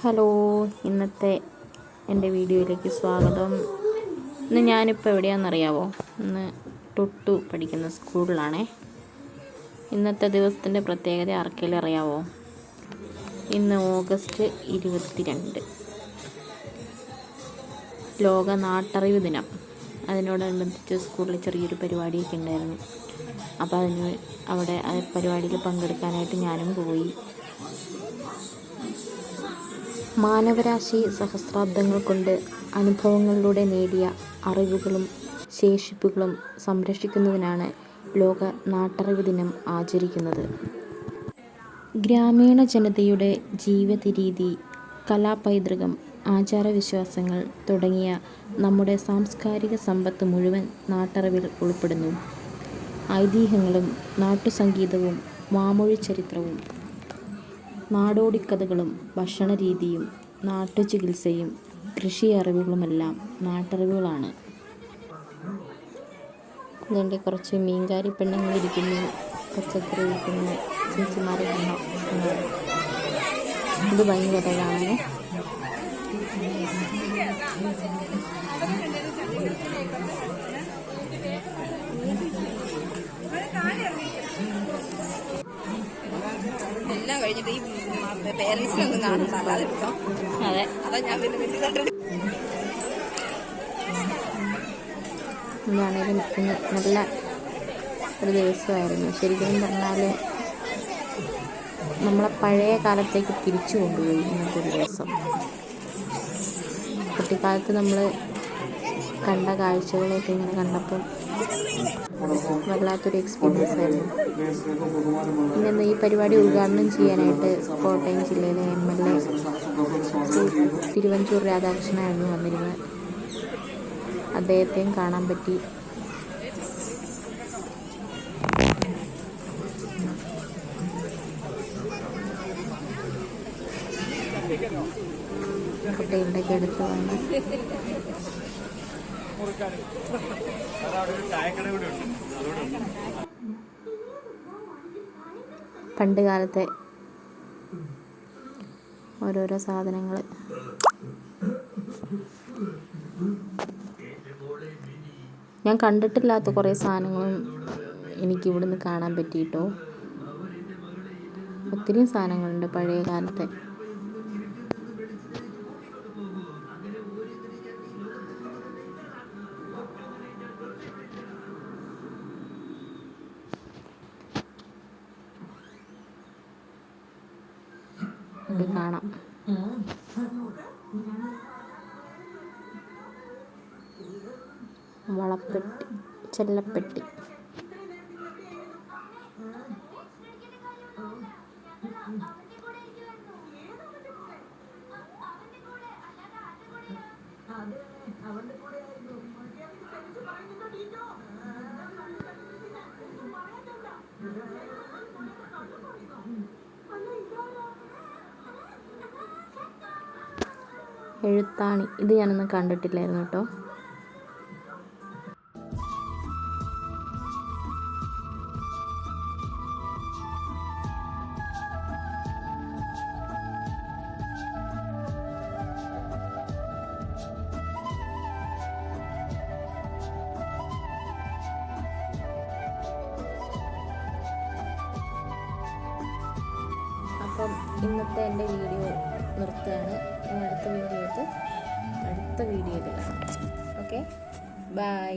Hello ഇന്നത്തെ എന്റെ വീഡിയോയിലേക്ക് സ്വാഗതം. ഇന്ന് ഞാനിപ്പോൾ എവിടെയാണെന്നറിയാവോ? ഇന്ന് ടുട്ടു പഠിക്കുന്ന സ്കൂളിലാണേ. ഇന്നത്തെ ദിവസത്തിന്റെ പ്രത്യേകത ആർക്കെങ്കിലും അറിയാവോ? ഇന്ന് ഓഗസ്റ്റ് ഇരുപത്തിരണ്ട്. ലോക നാട്ടറിവ് ദിനം. അതിനോടനുബന്ധിച്ച് സ്കൂളിൽ ചെറിയൊരു പരിപാടിയൊക്കെ ഉണ്ടായിരുന്നു. അപ്പോൾ അതിന് അവിടെ ആ പരിപാടിയിൽ പങ്കെടുക്കാനായിട്ട് ഞാനും പോയി. മാനവരാശി സഹസ്രാബ്ദങ്ങൾ കൊണ്ട് അനുഭവങ്ങളിലൂടെ നേടിയ അറിവുകളും ശേഷിപ്പുകളും സംരക്ഷിക്കുന്നതിനാണ് ലോക നാട്ടറിവ് ദിനം ആചരിക്കുന്നത്. ഗ്രാമീണ ജനതയുടെ ജീവിതരീതി കലാപൈതൃകം ആചാരവിശ്വാസങ്ങൾ തുടങ്ങിയ നമ്മുടെ സാംസ്കാരിക സമ്പത്ത് മുഴുവൻ നാട്ടറിവിൽ ഉൾപ്പെടുന്നു. ഐതിഹ്യങ്ങളും നാട്ടുസംഗീതവും വാമൊഴി ചരിത്രവും നാടോടിക്കഥകളും ഭക്ഷണരീതിയും കൃഷി അറിവുകളുമെല്ലാം നാട്ടറിവുകളാണ്. അതുകൊണ്ട് കുറച്ച് മീൻകാരി പെണ്ണുങ്ങൾ ഇരിക്കുന്നു പച്ചക്കറി ഇരിക്കുന്നു ചേച്ചിമാരെ ഇത് ഭയങ്കര കാണാൻ എല്ലാം കഴിഞ്ഞിട്ട് ഈ പേരൻസിനൊന്നും കാണും. അല്ലാതെ കിട്ടും അതെ. അതാ ഞാൻ പിന്നെ വലിയ കണ്ടിട്ട് എന്താണേലും ഇന്ന് നല്ല ഒരു ദിവസമായിരുന്നു. ശരിക്കും പറഞ്ഞാൽ നമ്മളെ പഴയ കാലത്തേക്ക് തിരിച്ചു കൊണ്ടുപോയി ഇന്നത്തെ ഒരു ദിവസം. കുട്ടിക്കാലത്ത് നമ്മൾ കണ്ട കാഴ്ചകളൊക്കെ ഇങ്ങനെ കണ്ടപ്പോൾ വല്ലാത്തൊരു എക്സ്പീരിയൻസ് ആയിരുന്നു. പിന്നെ ഈ പരിപാടി ഉദ്ഘാടനം ചെയ്യാനായിട്ട് കോട്ടയം ജില്ലയിലെ എം എൽ എ തിരുവഞ്ചൂർ രാധാകൃഷ്ണനായിരുന്നു വന്നിരുന്നത്. അദ്ദേഹത്തെയും കാണാൻ പറ്റി. കുട്ടികളുടെയൊക്കെ അടുത്ത് വന്ന് പണ്ട് കാലത്തെ ഓരോരോ സാധനങ്ങൾ ഞാൻ കണ്ടിട്ടില്ലാത്ത കുറേ സാധനങ്ങളും എനിക്ക് ഇവിടുന്ന് കാണാൻ പറ്റിയിട്ടോ? ഒത്തിരി സാധനങ്ങളുണ്ട് പഴയ കാലത്തെ. കാണാം. വളപ്പെട്ടി ചെല്ലപ്പെട്ടി. എഴുത്താണി. ഇത് ഞാനൊന്നും കണ്ടിട്ടില്ലായിരുന്നു കേട്ടോ. അപ്പം ഇന്നത്തെ എന്റെ വീഡിയോ നിർത്തുകയാണ്. അടുത്ത വീഡിയോ അടുത്ത വീഡിയോയിൽ കാണാം. ഓക്കെ? ബൈ.